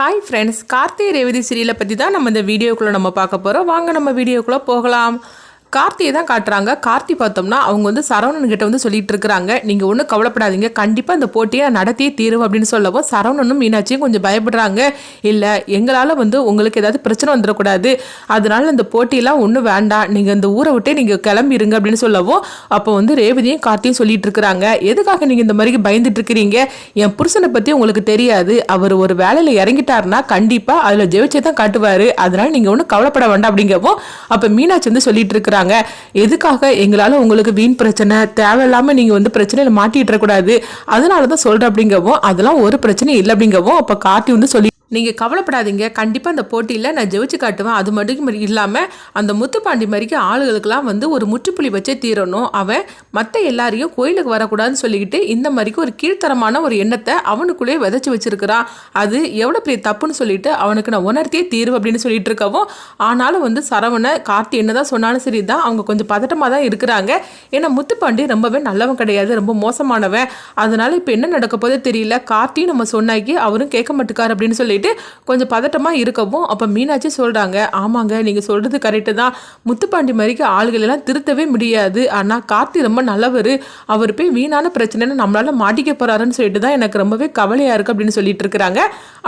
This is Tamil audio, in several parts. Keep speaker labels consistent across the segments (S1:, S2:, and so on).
S1: ஹாய் ஃப்ரெண்ட்ஸ் கார்த்திகை ரேவதி சீரியலை பற்றி தான் நம்ம இந்த வீடியோக்குள்ளே நம்ம பார்க்க போகிறோம் வாங்க நம்ம வீடியோக்குள்ளே போகலாம். கார்த்தியை தான் காட்டுறாங்க. கார்த்தி பார்த்தோம்னா அவங்க வந்து சரவணன் கிட்ட வந்து சொல்லிட்டு இருக்கிறாங்க. நீங்கள் ஒன்றும் கவலைப்படாதீங்க. கண்டிப்பாக இந்த போட்டியை நடத்தியே தீரும் அப்படின்னு சொல்லவும் சரவணனும் மீனாட்சியும் கொஞ்சம் பயப்படுறாங்க. இல்லை எங்களால் வந்து உங்களுக்கு ஏதாவது பிரச்சனை வந்துடக்கூடாது. அதனால இந்த போட்டியெல்லாம் ஒன்றும் வேண்டாம். நீங்கள் இந்த ஊரை விட்டே நீங்கள் கிளம்பிடுங்க அப்படின்னு சொல்லவும் அப்போ வந்து ரேவதியும் கார்த்தியும் சொல்லிட்டு இருக்கிறாங்க. எதுக்காக நீங்கள் இந்த மாதிரி பயந்துட்டு இருக்கிறீங்க? என் புருஷனை பற்றி உங்களுக்கு தெரியாது. அவர் ஒரு வேலையில் இறங்கிட்டாருன்னா கண்டிப்பாக அதில் ஜெயிச்சே தான் காட்டுவார். அதனால நீங்கள் ஒன்றும் கவலைப்பட வேண்டாம் அப்படிங்கவும் அப்போ மீனாட்சி வந்து சொல்லிட்டு இருக்கிறாங்க. எதுக்காக எங்களால் உங்களுக்கு வீண் பிரச்சனை தேவையில்லாமல் நீங்கள் வந்து பிரச்சனையில் மாட்டிட்டு கூடாது. அதனால தான் சொல்கிறேன் அப்படிங்கவும் அதெல்லாம் ஒரு பிரச்சனையும் இல்லை அப்படிங்கவும் அப்போ கார்த்தி வந்து சொல்லி நீங்கள் கவலைப்படாதீங்க. கண்டிப்பாக அந்த போட்டியில் நான் ஜெயிச்சு காட்டுவேன். அது மட்டும் இல்லாமல் அந்த முத்துப்பாண்டி மாதிரிக்கு ஆளுகளுக்கெல்லாம் வந்து ஒரு முற்றுப்புள்ளி வச்சே தீரணும். அவன் மற்ற எல்லாரையும் கோயிலுக்கு வரக்கூடாதுன்னு சொல்லிக்கிட்டு இந்த மாதிரிக்கு ஒரு கீழ்த்தரமான ஒரு எண்ணத்தை அவனுக்குள்ளேயே விதைச்சி வச்சிருக்கிறான். அது எவ்வளோ பெரிய தப்புன்னு சொல்லிட்டு அவனுக்கு நான் உணர்த்தியே தீர்வு அப்படின்னு சொல்லிட்டு இருக்கவும் ஆனாலும் வந்து சரவணை கார்த்தி என்னதான் சொன்னாலும் சரி தான் அவங்க கொஞ்சம் பதட்டமாக தான் இருக்கிறாங்க. ஏன்னா முத்துப்பாண்டி ரொம்பவே நல்லவன் கிடையாது ரொம்ப மோசமானவன். அதனால இப்போ என்ன நடக்க போதே தெரியல. கார்த்தியும் நம்ம சொன்னாக்கி அவரும் கேட்க மாட்டுக்கார் அப்படின்னு சொல்லிட்டு கொஞ்சம் பதட்டமாக இருக்கவும் அப்போ மீனாட்சி சொல்கிறாங்க ஆமாங்க நீங்கள் சொல்கிறது கரெக்டு தான். முத்துப்பாண்டி மாதிரிக்கு ஆளுகள் எல்லாம் திருத்தவே முடியாது. ஆனால் கார்த்தி ரொம்ப நல்லவர். அவர் போய் வீணான பிரச்சனைன்னு நம்மளால் மாட்டிக்க போறாருன்னு சொல்லிட்டு தான் எனக்கு ரொம்பவே கவலையாக இருக்குது அப்படின்னு சொல்லிட்டு இருக்கிறாங்க.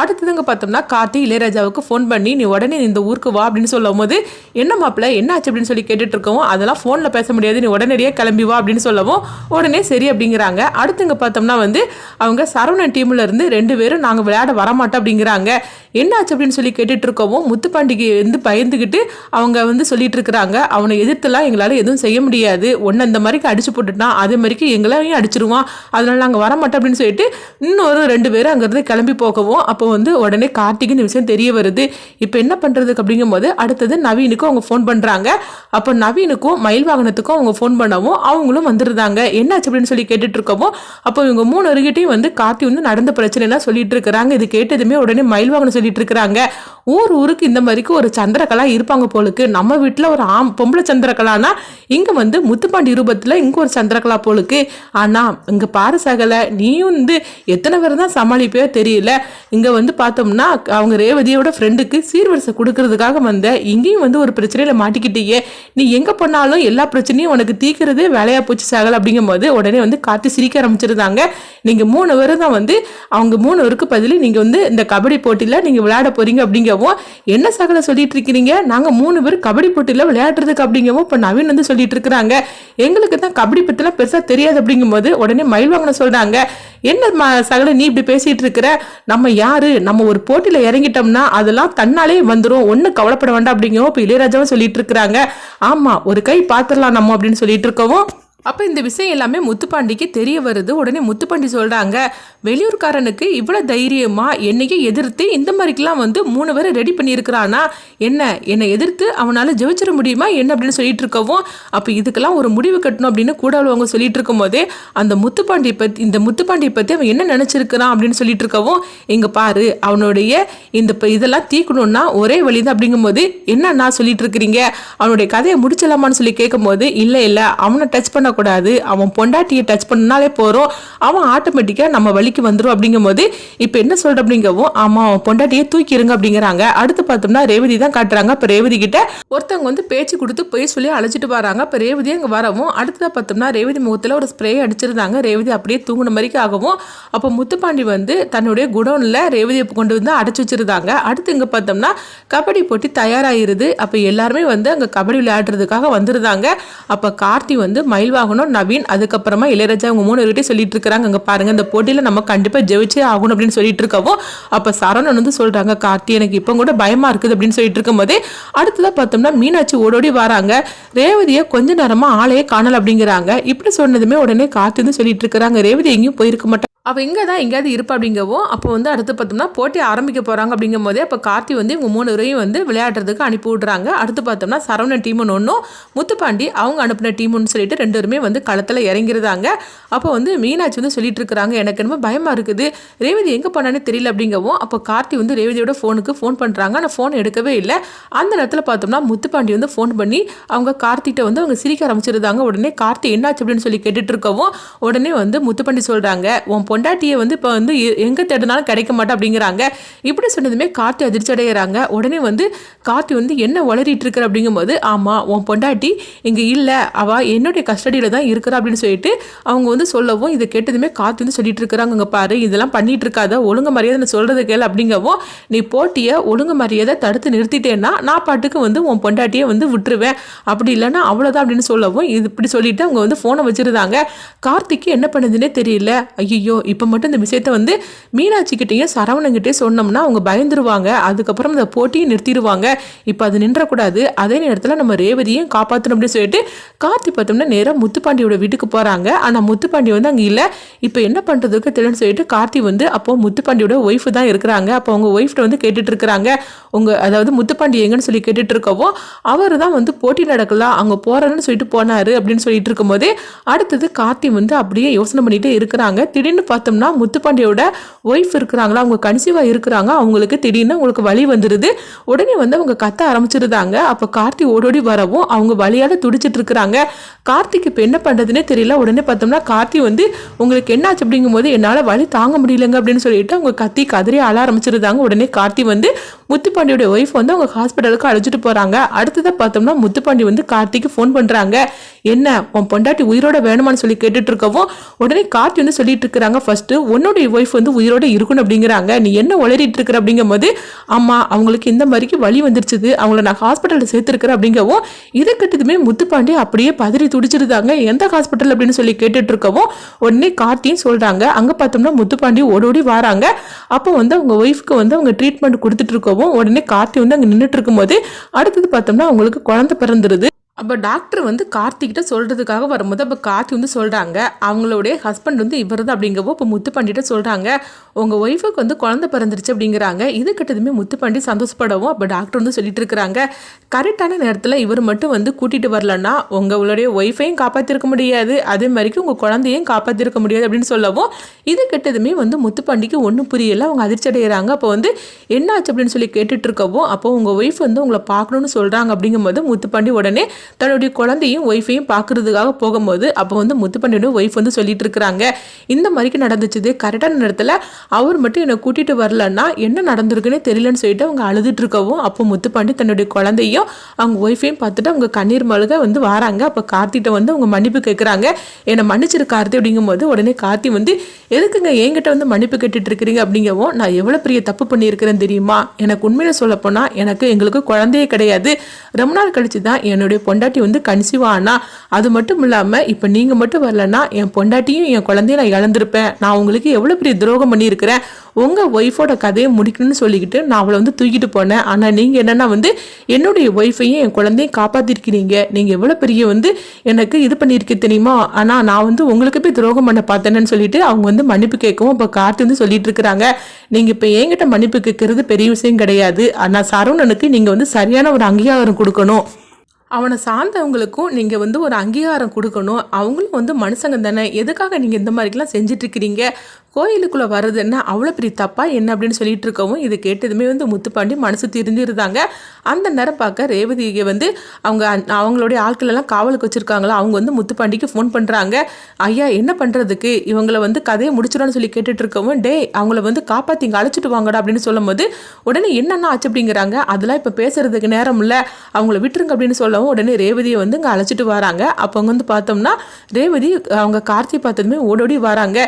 S1: அடுத்ததுங்க பார்த்தோம்னா கார்த்தி இளையராஜாவுக்கு ஃபோன் பண்ணி நீ உடனே இந்த ஊருக்கு வா அப்படின்னு சொல்லும் போது என்ன மாப்பிள்ள என்ன ஆச்சு அப்படின்னு சொல்லி கேட்டுட்டு இருக்கவும் அதெல்லாம் ஃபோனில் பேச முடியாது. நீ உடனடியாக கிளம்பி வா அப்படின்னு சொல்லவும் உடனே சரி அப்படிங்கிறாங்க. அடுத்துங்க பார்த்தோம்னா வந்து அவங்க சரவணன் டீம்ல இருந்து ரெண்டு பேரும் நாங்கள் விளையாட வரமாட்டோம் அப்படிங்கிறாங்க. என்னாச்சு அப்படின்னு சொல்லி கேட்டுட்டு இருக்கவும் பாண்டிகை வந்து பயந்துக்கிட்டு அவங்க வந்து சொல்லிட்டு இருக்கிறாங்க அவனை எதிர்த்துலாம் எங்களால் எதுவும் செய்ய முடியாது. ஒன்று இந்த மாதிரிக்கு அடிச்சு போட்டுட்டான் அதே மாதிரிக்கு எங்களையும் அடிச்சிருவான். அதனால நாங்கள் வரமாட்டோம் அப்படின்னு சொல்லிட்டு இன்னொரு ரெண்டு பேரும் அங்கேருந்து கிளம்பி போகவும் அப்போ வந்து உடனே கார்த்திக் இந்த விஷயம் தெரிய வருது. இப்போ என்ன பண்ணுறதுக்கு அப்படிங்கும்போது அடுத்தது நவீனுக்கும் அவங்க ஃபோன் பண்ணுறாங்க அப்போ நவீனுக்கும் மயில் வாகனத்துக்கும் அவங்க ஃபோன் பண்ணவும் அவங்களும் வந்துருந்தாங்க. என்னாச்சு அப்படின்னு சொல்லி கேட்டுட்டு இருக்கவும் அப்போ இவங்க மூணு அருகிட்டையும் வந்து கார்த்தி வந்து நடந்த பிரச்சனைலாம் சொல்லிட்டு இருக்கிறாங்க இது கேட்டதுமே உடனே மயில் வாகனம் சொல்லிட்டு இருக்கிறாங்க. ஊர் ஊருக்கு இந்த மாதிரிக்கு ஒரு சந்திரகலா இருப்பாங்க போலுக்கு. நம்ம வீட்டில் ஒரு ஆம் பொம்பளை சந்திரகலானா இங்கே வந்து முத்துப்பாண்டி ரூபத்தில் இங்கே ஒரு சந்திரகலா போலுக்கு. ஆனால் இங்கே பாரு சகலை நீயும் வந்து எத்தனை பேர் தான் சமாளிப்பே தெரியல. இங்கே வந்து பார்த்தோம்னா அவங்க ரேவதியோட ஃப்ரெண்டுக்கு சீர்வரிசை கொடுக்கறதுக்காக வந்த இங்கேயும் வந்து ஒரு பிரச்சனையில் மாட்டிக்கிட்டேயே. நீ எங்கே பண்ணாலும் எல்லா பிரச்சனையும் உனக்கு தீக்கிறதே வேலையாக போச்சு சகல அப்படிங்கும் போது உடனே வந்து காத்து சிரிக்க ஆரம்பிச்சிருந்தாங்க. நீங்கள் மூணு பேரும் தான் வந்து அவங்க மூணு பேருக்கு பதில் நீங்கள் வந்து இந்த கபடி போட்டியில் நீங்கள் விளையாட போறீங்க அப்படிங்கவும் என்ன சகல சொல்லிட்டு இருக்கிறீங்க? நாங்கள் மூணு பேர் கபடி போட்டியில் விளையாடுறதுக்கு அப்படிங்கவும் இப்போ நவீன் வந்து சொல்லிட்டு இருக்கிறாங்க. எங்களுக்கு தான் கபடி பற்றிலாம் பெருசாக தெரியாது அப்படிங்கும்போது உடனே மயில் வாங்கின சொல்கிறாங்க என்ன மா சகல நீ இப்படி பேசிகிட்டு இருக்கிற? நம்ம யாரு? நம்ம ஒரு போட்டியில் இறங்கிட்டோம்னா அதெல்லாம் தன்னாலே வந்துடும் ஒன்றும் கவலைப்பட வேண்டாம் அப்படிங்கவும் இப்போ இளையராஜாவும் சொல்லிட்டு இருக்கிறாங்க. ஆமாம் ஒரு கை பார்த்துடலாம் நம்ம அப்படின்னு சொல்லிட்டு இருக்கவும் அப்போ இந்த விஷயம் எல்லாமே முத்துப்பாண்டிக்கு தெரிய வருது. உடனே முத்துப்பாண்டி சொல்கிறாங்க வெளியூர்காரனுக்கு இவ்வளோ தைரியமாக என்னையே எதிர்த்து இந்த மாதிரிக்கெலாம் வந்து மூணு பேரை ரெடி பண்ணியிருக்கிறானா? என்ன என்னை எதிர்த்து அவனால் ஜெயிச்சிட முடியுமா? என்ன? அப்படின்னு சொல்லிட்டு இருக்கவும் அப்போ இதுக்கெல்லாம் ஒரு முடிவு கட்டணும் அப்படின்னு கூட அவங்க சொல்லிட்டு இருக்கும்போதே அந்த முத்துப்பாண்டி பற்றி இந்த முத்துப்பாண்டியை பற்றி அவன் என்ன நினச்சிருக்கிறான் அப்படின்னு சொல்லிட்டு இருக்கவும் இங்கே பாரு அவனுடைய இந்த இதெல்லாம் தீக்கணும்னா ஒரே வழி தான் அப்படிங்கும்போது என்ன நான் சொல்லிட்டு இருக்கிறீங்க? அவனுடைய கதையை முடிச்சிடலாமான்னு சொல்லி கேட்கும்போது இல்லை இல்லை அவனை டச் பண்ண பண்ணக்கூடாது அவன் பொண்டாட்டியை டச் பண்ணாலே போகிறோம் அவன் ஆட்டோமேட்டிக்காக நம்ம வழிக்கு வந்துடும் அப்படிங்கும்போது இப்போ என்ன சொல்ற அப்படிங்கவும் ஆமாம் அவன் பொண்டாட்டியை தூக்கிடுங்க அப்படிங்கிறாங்க. அடுத்து பார்த்தோம்னா ரேவதி தான் காட்டுறாங்க. இப்போ ரேவதி கிட்ட ஒருத்தவங்க வந்து பேச்சு கொடுத்து போய் சொல்லி அழைச்சிட்டு வராங்க. இப்போ ரேவதி அங்கே வரவும் அடுத்ததாக பார்த்தோம்னா ரேவதி முகத்தில் ஒரு ஸ்ப்ரே அடிச்சிருந்தாங்க. ரேவதி அப்படியே தூங்கின மாதிரிக்கு ஆகவும் அப்போ முத்துப்பாண்டி வந்து தன்னுடைய குடோனில் ரேவதியை கொண்டு வந்து அடைச்சி வச்சிருந்தாங்க. அடுத்து இங்கே பார்த்தோம்னா கபடி போட்டி தயாராகிருது அப்போ எல்லாருமே வந்து அங்கே கபடி விளையாடுறதுக்காக வந்திருந்தாங்க. அப்போ கார்த்தி வந்து மயில்வா ஆகணும். நவீன் அதுக்கப்புறமா இளையராஜா அவங்க மூணு பேர்கிட்ட சொல்லிட்டு இருக்கிறாங்க அங்கே பாருங்க இந்த போட்டியில் நம்ம கண்டிப்பாக ஜெயிச்சே ஆகணும் அப்படின்னு சொல்லிட்டு இருக்கவும் அப்போ சரவணன் வந்து சொல்கிறாங்க கார்த்தி எனக்கு இப்போ கூட பயமாக இருக்குது அப்படின்னு சொல்லிட்டு இருக்கும்போதே அடுத்ததாக பார்த்தோம்னா மீனாட்சி ஓடோடி வராங்க. ரேவதியை கொஞ்ச நேரமாக ஆளையே காணல அப்படிங்கிறாங்க. இப்படி சொன்னதுமே உடனே கார்த்தி வந்து சொல்லிட்டு இருக்கிறாங்க ரேவதி எங்கேயும் போயிருக்க மாட்டாங்க அவள் இங்கே தான் எங்கேயாவது இருப்பா அப்படிங்கவும் அப்போ வந்து அடுத்து பார்த்தோம்னா போட்டி ஆரம்பிக்க போகிறாங்க அப்படிங்கும் போதே அப்போ கார்த்தி வந்து இவங்க மூணு பேரையும் வந்து விளையாடுறதுக்கு அனுப்பி விட்றாங்க. அடுத்து பார்த்தோம்னா சரவணன் டீமுன்னு ஒன்றும் முத்துப்பாண்டி அவங்க அனுப்பின டீமுன்னு சொல்லிட்டு ரெண்டு பேருமே வந்து களத்தில் இறங்கிருந்தாங்க. அப்போ வந்து மீனாட்சி வந்து சொல்லிட்டு இருக்கிறாங்க எனக்கு என்னமோ பயமாக இருக்குது. ரேவதி எங்கே போனானே தெரியல அப்படிங்கவும் அப்போ கார்த்தி வந்து ரேவதியோட ஃபோனுக்கு ஃபோன் பண்ணுறாங்க ஆனால் ஃபோன் எடுக்கவே இல்லை. அந்த நேரத்தில் பார்த்தோம்னா முத்துப்பாண்டி வந்து ஃபோன் பண்ணி அவங்க கார்த்திகிட்ட வந்து அவங்க சிரிக்க ஆரம்பிச்சிருந்தாங்க. உடனே கார்த்தி என்னாச்சு? அப்படின்னு சொல்லி கேட்டுட்டு இருக்கவும் உடனே வந்து முத்துப்பாண்டி சொல்கிறாங்க உன் பொண்டாட்டியை வந்து இப்போ வந்து எங்கே தேடினாலும் கிடைக்க மாட்டா அப்படிங்கிறாங்க. இப்படி சொன்னதுமே கார்த்தி அதிர்ச்சி அடைகிறாங்க உடனே வந்து கார்த்தி வந்து என்ன வளரிட்டு இருக்கிற அப்படிங்கும்போது ஆமாம் உன் பொண்டாட்டி இங்கே இல்லை. அவள் என்னுடைய கஸ்டடியில் தான் இருக்கிறா அப்படின்னு சொல்லிட்டு அவங்க வந்து சொல்லவும் இதை கேட்டதுமே கார்த்தி வந்து சொல்லிட்டு இருக்கிறாங்க இங்க பாரு இதெல்லாம் பண்ணிட்டு இருக்காத ஒழுங்கு மரியாதை நான் கேள் அப்படிங்கவும் நீ போட்டியை ஒழுங்கு மரியாதை தடுத்து நிறுத்திட்டேன்னா நான் பாட்டுக்கு வந்து உன் பொண்டாட்டியை வந்து விட்டுருவேன். அப்படி இல்லைன்னா அவ்வளோதான் அப்படின்னு சொல்லவும் இது இப்படி சொல்லிட்டு அவங்க வந்து ஃபோனை வச்சுருந்தாங்க. கார்த்திக்கு என்ன பண்ணுதுன்னே தெரியல. ஐயோ இப்போ மட்டும் இந்த விஷயத்த வந்து மீனாட்சி கிட்டேயும் சரவணங்கிட்டே சொன்னோம்னா அவங்க பயந்துருவாங்க. அதுக்கப்புறம் இந்த போட்டியை நிறுத்திடுவாங்க. இப்போ அது நின்றக்கூடாது. அதே நேரத்தில் நம்ம ரேவதியும் காப்பாற்றணும் அப்படின்னு சொல்லிட்டு கார்த்தி பார்த்தோம்னா நேராக முத்துப்பாண்டியோட வீட்டுக்கு போகிறாங்க ஆனால் முத்துப்பாண்டி வந்து அங்கே இல்லை. இப்போ என்ன பண்ணுறதுக்கு தெரியலன்னு சொல்லிட்டு கார்த்தி வந்து அப்போ முத்துப்பாண்டியோட ஒய்ஃபு தான் இருக்கிறாங்க. அப்போ அவங்க ஒய்ஃப்ட்ட வந்து கேட்டுட்டு இருக்கிறாங்க உங்கள் அதாவது முத்துப்பாண்டி எங்கன்னு சொல்லி கேட்டுட்டு இருக்கவும் அவர் தான் வந்து போட்டி நடக்கலாம். அங்கே போகிறேன்னு சொல்லிட்டு போனார் அப்படின்னு சொல்லிட்டு இருக்கும்போதே அடுத்தது கார்த்தி வந்து அப்படியே யோசனை பண்ணிகிட்டே இருக்கிறாங்க. திடீர்னு பார்த்தோம்னா முத்துப்பாண்டியோட ஒய்ஃப் இருக்கிறாங்களா அவங்க கன்சீவாக இருக்கிறாங்க அவங்களுக்கு திடீர்னு உங்களுக்கு வலி வந்துடுது உடனே வந்து அவங்க கத்த ஆரம்பிச்சிருந்தாங்க. அப்போ கார்த்தி ஓடோடி வரவும் அவங்க வலியால் துடிச்சிட்டு இருக்கிறாங்க. கார்த்திக் இப்போ என்ன பண்ணுறதுனே தெரியல. உடனே பார்த்தோம்னா கார்த்தி வந்து உங்களுக்கு என்னாச்சு? அப்படிங்கும்போது என்னால் வலி தாங்க முடியலங்க. அப்படின்னு சொல்லிட்டு அவங்க கத்தி கதறி அழ ஆரம்பிச்சிருந்தாங்க. உடனே கார்த்தி வந்து முத்துப்பாண்டியோட ஒய்ஃப் வந்து அவங்க ஹாஸ்பிட்டலுக்கு அழைச்சிட்டு போகிறாங்க அடுத்ததாக பார்த்தோம்னா முத்துப்பாண்டி வந்து கார்த்திக்கு ஃபோன் பண்ணுறாங்க என்ன உன் பொண்டாட்டி உயிரோட வேணுமான்னு சொல்லி கேட்டுட்டு இருக்கவும் உடனே கார்த்தி வந்து சொல்லிட்டு இருக்கிறாங்க ஃபர்ஸ்ட் உன்னுடைய ஒய்ஃப் வந்து உயிரோட இருக்கணும் அப்படிங்கிறாங்க. நீ என்ன உளறிட்டு இருக்கிற அப்படிங்கும்போது அம்மா அவங்களுக்கு இந்த மாதிரிக்கு வழி வந்துருச்சுது. அவங்கள நான் ஹாஸ்பிட்டலில் சேர்த்துருக்கிறேன் அப்படிங்கவும் இதை கட்டதுமே முத்துப்பாண்டி அப்படியே பதறி துடிச்சிருந்தாங்க எந்த ஹாஸ்பிட்டல் அப்படின்னு சொல்லி கேட்டுட்டு இருக்கவும் உடனே கார்த்தியும் சொல்றாங்க. அங்க பார்த்தோம்னா முத்துப்பாண்டி ஓடோடி வராங்க. அப்போ வந்து அவங்க ஒய்ஃப்க்கு வந்து அவங்க ட்ரீட்மெண்ட் கொடுத்துட்டு இருக்கவும் உடனே கார்த்தி வந்து அங்கே நின்றுட்டு இருக்கும்போது அடுத்தது பார்த்தோம்னா அவங்களுக்கு குழந்தை பிறந்துருது. அப்போ டாக்டர் வந்து கார்த்திகிட்ட சொல்கிறதுக்காக வரும்போது அப்போ கார்த்தி வந்து சொல்கிறாங்க அவங்களுடைய ஹஸ்பண்ட் வந்து இவர் தான் அப்படிங்கப்போ இப்போ முத்துப்பாண்டிகிட்ட சொல்கிறாங்க உங்கள் ஒய்ஃபுக்கு வந்து குழந்தை பிறந்துருச்சு அப்படிங்கிறாங்க. இது கிட்டதுமே முத்துப்பாண்டி சந்தோஷப்படவும் அப்போ டாக்டர் வந்து சொல்லிட்டு இருக்கிறாங்க. கரெக்டான நேரத்தில் இவர் மட்டும் வந்து கூட்டிகிட்டு வரலன்னா உங்களுடைய ஒய்ஃபையும் காப்பாற்றிருக்க முடியாது. அதே மாதிரிக்கு உங்கள் குழந்தையும் காப்பாற்றிருக்க முடியாது அப்படின்னு சொல்லவும் இது கிட்டதுமே வந்து முத்துப்பாண்டிக்கு ஒன்றும் புரியலை. அவங்க அதிர்ச்சி அடைகிறாங்க அப்போ வந்து என்னாச்சு அப்படின்னு சொல்லி கேட்டுட்ருக்கவும் அப்போ உங்கள் ஒய்ஃப் வந்து உங்களை பார்க்கணுன்னு சொல்கிறாங்க அப்படிங்கும்போது முத்துப்பாண்டி உடனே தன்னுடைய குழந்தையும் ஒய்ஃபையும் பார்க்கறதுக்காக போகும்போது அப்போ வந்து முத்துப்பாண்டியோட ஒய்ஃப் வந்து சொல்லிட்டு இருக்கிறாங்க இந்த மாதிரிக்கு நடந்துச்சுது. கரெக்டான நேரத்தில் அவர் மட்டும் என்னை கூட்டிகிட்டு வரலன்னா என்ன நடந்திருக்குன்னு தெரியலன்னு சொல்லிட்டு அவங்க அழுதுட்டு இருக்கவும் அப்போ முத்துப்பாண்டி தன்னுடைய குழந்தையும் அவங்க ஒய்ஃபையும் பார்த்துட்டு அவங்க கண்ணீர் மழுக வந்து வராங்க. அப்போ கார்த்திகிட்ட வந்து அவங்க மன்னிப்பு கேட்குறாங்க என்னை மன்னிச்சிரு கார்த்தி அப்படிங்கும்போது உடனே கார்த்தி வந்து எதுக்குங்க என்கிட்ட வந்து மன்னிப்பு கேட்டுட்டு இருக்கிறீங்க அப்படிங்கவும் நான் எவ்வளோ பெரிய தப்பு பண்ணியிருக்கிறேன் தெரியுமா? எனக்கு உண்மையில சொல்லப்போனால் எனக்கு எங்களுக்கு குழந்தையே கிடையாது. ரொம்ப நாள் கழிச்சு தான் என்னுடைய பொண்டாட்டி வந்து கன்சீவ் ஆனா அது மட்டும் இல்லாமல் இப்போ நீங்கள் மட்டும் வரலன்னா என் பொண்டாட்டியும் என் குழந்தையும் நான் இழந்திருப்பேன். நான் உங்களுக்கு எவ்வளோ பெரிய துரோகம் பண்ணியிருக்கிறேன்? உங்கள் ஒய்ஃபோட கதையை முடிக்கணும்னு சொல்லிக்கிட்டு நான் அவளை வந்து தூக்கிட்டு போனேன். ஆனால் நீங்கள் என்னென்னா வந்து என்னுடைய ஒய்ஃபையும் என் குழந்தையும் காப்பாற்றிருக்கிறீங்க நீங்கள் எவ்வளோ பெரிய வந்து எனக்கு இது பண்ணியிருக்க தெரியுமா? ஆனால் நான் வந்து உங்களுக்கு போய் துரோகம் பண்ண பார்த்தேன்னு சொல்லிட்டு அவங்க வந்து மன்னிப்பு கேட்கவும் இப்போ கார்த்தி வந்து சொல்லிட்டு இருக்கிறாங்க. நீங்கள் இப்போ என்கிட்ட மன்னிப்பு கேட்கறது பெரிய விஷயம் கிடையாது. ஆனால் சரவணனுக்கு நீங்கள் வந்து சரியான ஒரு அங்கீகாரம் கொடுக்கணும். அவனை சார்ந்தவங்களுக்கும் நீங்கள் வந்து ஒரு அங்கீகாரம் கொடுக்கணும். அவங்களும் வந்து மனுஷங்க தானே. எதுக்காக நீங்கள் இந்த மாதிரிலாம் செஞ்சிட்ருக்கிறீங்க கோயிலுக்குள்ளே வர்றதுன்னா அவ்வளோ பெரிய தப்பா என்ன அப்படின்னு சொல்லிட்டு இருக்கவும் இது கேட்டதுமே வந்து முத்துப்பாண்டி மனசு திருந்திருந்தாங்க அந்த நேரம் பார்க்க ரேவதியை வந்து அவங்க அவங்களுடைய ஆட்கள் எல்லாம் காவலுக்கு வச்சுருக்காங்களா? அவங்க வந்து முத்துப்பாண்டிக்கு ஃபோன் பண்ணுறாங்க ஐயா என்ன பண்ணுறதுக்கு இவங்கள வந்து கதையை முடிச்சிடணும்னு சொல்லி கேட்டுட்டு இருக்கவும் டே அவங்கள வந்து காப்பாற்றி இங்கே அழைச்சிட்டு வாங்கடா அப்படின்னு சொல்லும்போது உடனே என்னென்ன ஆச்சு? அப்படிங்கிறாங்க. அதெல்லாம் இப்போ பேசுறதுக்கு நேரம் இல்லை. அவங்கள விட்டுருங்க அப்படின்னு சொல்லவும் உடனே ரேவதியை வந்து இங்கே அழைச்சிட்டு வராங்க. அப்போ வந்து பார்த்தோம்னா ரேவதி அவங்க கார்த்தி பார்த்ததுமே ஓடோடி வராங்க.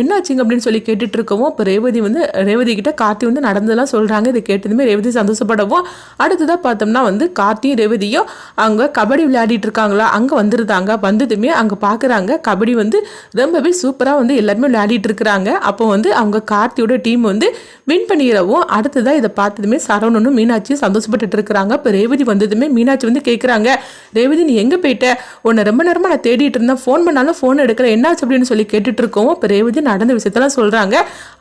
S1: என்னாச்சுங்க அப்படின்னு சொல்லி கேட்டுட்டு இருக்கவும் இப்போ ரேவதி வந்து ரேவதி கிட்ட கார்த்தி வந்து நடந்ததெல்லாம் சொல்கிறாங்க இதை கேட்டதுமே ரேவதி சந்தோஷப்படவும் அடுத்ததாக பார்த்தோம்னா வந்து கார்த்தியும் ரேவதியும் அவங்க கபடி விளையாடிட்டு இருக்காங்களா? அங்கே வந்துருந்தாங்க வந்ததுமே அங்கே பார்க்குறாங்க கபடி வந்து ரொம்பவே சூப்பராக வந்து எல்லாருமே விளையாடிட்டு இருக்கிறாங்க. அப்போ வந்து அவங்க கார்த்தியோட டீம் வந்து வின் பண்ணிடவும் அடுத்ததாக இதை பார்த்ததுமே சரவணனும் மீனாட்சியும் சந்தோஷப்பட்டுட்டு இருக்கிறாங்க. இப்போ ரேவதி வந்ததுமே மீனாட்சி வந்து கேட்குறாங்க ரேவதி நீ எங்கே போயிட்ட? உன்னை ரொம்ப நேரமாக நான் தேடிட்டு இருந்தேன். ஃபோன் பண்ணாலும் ஃபோன் எடுக்கிற என்னாச்சு அப்படின்னு சொல்லி கேட்டுட்டு இருக்கோம் இப்போ ரேவதி நடந்த விஷயத்தெல்லாம் சொல்கிறாங்க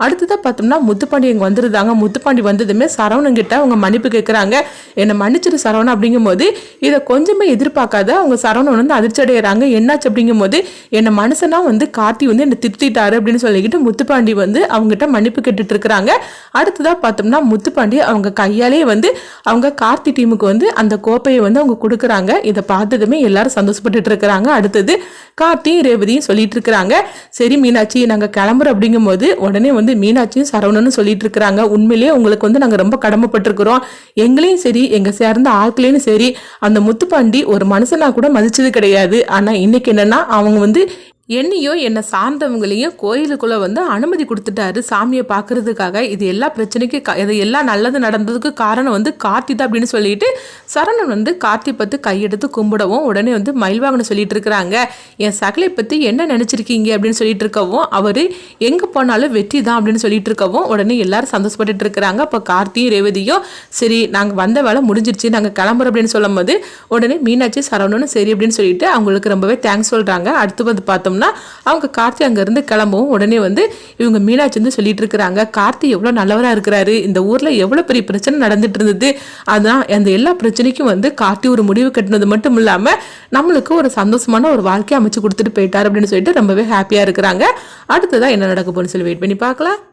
S1: அடுத்ததாக பார்த்தோம்னா முத்துப்பாண்டி இங்கே வந்துருந்தாங்க. முத்துப்பாண்டி வந்ததுமே சரவணங்கிட்ட அவங்க மன்னிப்பு கேட்குறாங்க என்னை மன்னிச்சிரு சரவணன் அப்படிங்கும்போது இதை கொஞ்சமே எதிர்பார்க்காத அவங்க சரவணன் வந்து அதிர்ச்சி அடைகிறாங்க என்னாச்சு அப்படிங்கும்போது என்னை மனுஷனா வந்து கார்த்தி வந்து என்னை திட்டிட்டாரு அப்படின்னு சொல்லிக்கிட்டு முத்துப்பாண்டி வந்து அவங்ககிட்ட மன்னிப்பு கேட்டுட்டு இருக்கிறாங்க. அடுத்ததாக பார்த்தோம்னா முத்துப்பாண்டி அவங்க கையாலே வந்து அவங்க கார்த்தி டீமுக்கு வந்து அந்த கோப்பையை வந்து அவங்க கொடுக்குறாங்க. இருக்கிறாங்க. இதை பார்த்ததுமே எல்லாரும் சந்தோஷப்பட்டுட்டு இருக்கிறாங்க. அடுத்தது கார்த்தியும் ரேவதியும் சொல்லிட்டு இருக்கிறாங்க. சரி மீனாட்சி நாங்க கிளம்புறோம் அப்படிங்கும்போது உடனே வந்து மீனாட்சியும் சரவணனும் சொல்லிட்டு இருக்கிறாங்க. உண்மையிலேயே உங்களுக்கு வந்து நாங்க ரொம்ப கடமைப்பட்டிருக்கிறோம். எங்களையும் சரி எங்க சேர்ந்த ஆட்களையும் சரி அந்த முத்துப்பாண்டி ஒரு மனுஷனா கூட மதிச்சது கிடையாது. ஆனா இன்னைக்கு என்னன்னா அவங்க வந்து என்னையோ என்னை சார்ந்தவங்களையும் கோயிலுக்குள்ளே வந்து அனுமதி கொடுத்துட்டாரு சாமியை பார்க்கறதுக்காக. இது எல்லா பிரச்சனைக்கு க இது எல்லாம் நல்லது நடந்ததுக்கு காரணம் வந்து கார்த்தி தான் அப்படின்னு சொல்லிட்டு சரணன் வந்து கார்த்தி பற்றி கையெடுத்து கும்பிடவும் உடனே வந்து மயில்வாகனை சொல்லிட்டு இருக்கிறாங்க. என் சகலை பற்றி என்ன நினச்சிருக்கீங்க அப்படின்னு சொல்லிட்டு இருக்கவும் அவர் எங்கே போனாலும் வெற்றி தான் அப்படின்னு சொல்லிட்டு இருக்கவும் உடனே எல்லாரும் சந்தோஷப்பட்டுட்டு இருக்கிறாங்க. அப்போ கார்த்தியும் ரேவதியும் சரி நாங்கள் வந்த வேலை முடிஞ்சிருச்சு நாங்கள் கிளம்புறோம் அப்படின்னு சொல்லும்போது உடனே மீனாட்சி சரவணனும் சரி அப்படின்னு சொல்லிட்டு அவங்களுக்கு ரொம்பவே தேங்க்ஸ் சொல்கிறாங்க அடுத்து வந்து பார்த்தோம்னா அவங்க கார்த்தி அங்கேருந்து கிளம்பவும் உடனே வந்து இவங்க மீனாட்சி வந்து சொல்லிட்டு இருக்கிறாங்க கார்த்தி எவ்வளோ நல்லவராக இருக்கிறாரு இந்த ஊரில் எவ்வளோ பெரிய பிரச்சனை நடந்துட்டு இருந்தது அதான் அந்த எல்லா பிரச்சனைக்கும் வந்து கார்த்தி ஒரு முடிவு கட்டினது மட்டும் இல்லாமல் நம்மளுக்கு ஒரு சந்தோஷமான ஒரு வாழ்க்கையை அமைச்சு கொடுத்துட்டு போயிட்டார் அப்படின்னு சொல்லிட்டு ரொம்பவே ஹாப்பியாக இருக்கிறாங்க. அடுத்ததான் என்ன நடக்க போகணும்னு சொல்லி வெயிட் பண்ணி பார்க்கலாம்.